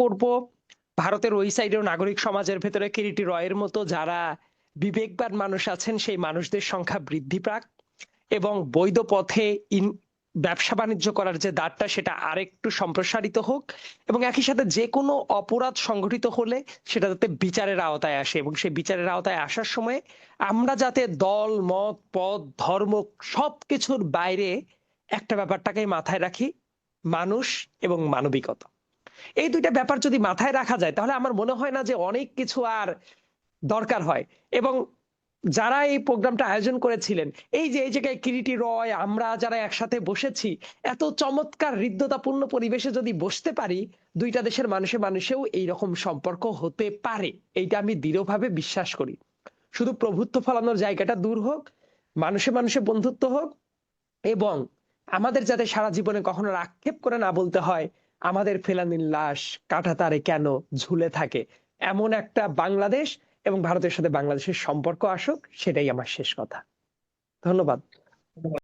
করব। ভারতের ওই সাইডেও নাগরিক সমাজের ভেতরে কিরিটি রয়ের মতো যারা বিবেকবান মানুষ আছেন, সেই মানুষদের সংখ্যা বৃদ্ধি পাক এবং বৈধ পথে ইন ব্যবসা বাণিজ্য করার যে দ্বারটা, সেটা আরেকটু সম্প্রসারিত হোক এবং একই সাথে যে কোনো অপরাধ সংঘটিত হলে সেটা যাতে বিচারের আওতায় আসে এবং সেই বিচারের আওতায় আসার সময় আমরা যাতে দল, মত, পদ, ধর্ম সবকিছুর বাইরে একটা ব্যাপারটাকে মাথায় রাখি, মানুষ এবং মানবিকতা। এই দুইটা ব্যাপার যদি মাথায় রাখা যায়, তাহলে আমার মনে হয় না যে অনেক কিছু আর দরকার হয়। এবং যারা এই প্রোগ্রামটা আয়োজন করেছিলেন, এই যে, এই জায়গায় কিরিটি রয়, আমরা যারা একসাথে বসেছি, এত চমৎকার হৃদ্যতাপূর্ণ পরিবেশে যদি বসতে পারি, দুইটা দেশের মানুষে মানুষেও এইরকম সম্পর্ক হতে পারে। এইটা আমি দৃঢ়ভাবে বিশ্বাস করি। শুধু প্রভুত্ব ফলানোর জায়গাটা দূর হোক, মানুষে মানুষে বন্ধুত্ব হোক, এবং আমাদের যাতে সারা জীবনে কখনো আক্ষেপ করে না বলতে হয় আমাদের ফেলানির লাশ কাঁটাতারে কেন ঝুলে থাকে? এমন একটা বাংলাদেশ এবং ভারতের সাথে বাংলাদেশের সম্পর্ক আসুক, সেটাই আমার শেষ কথা। ধন্যবাদ।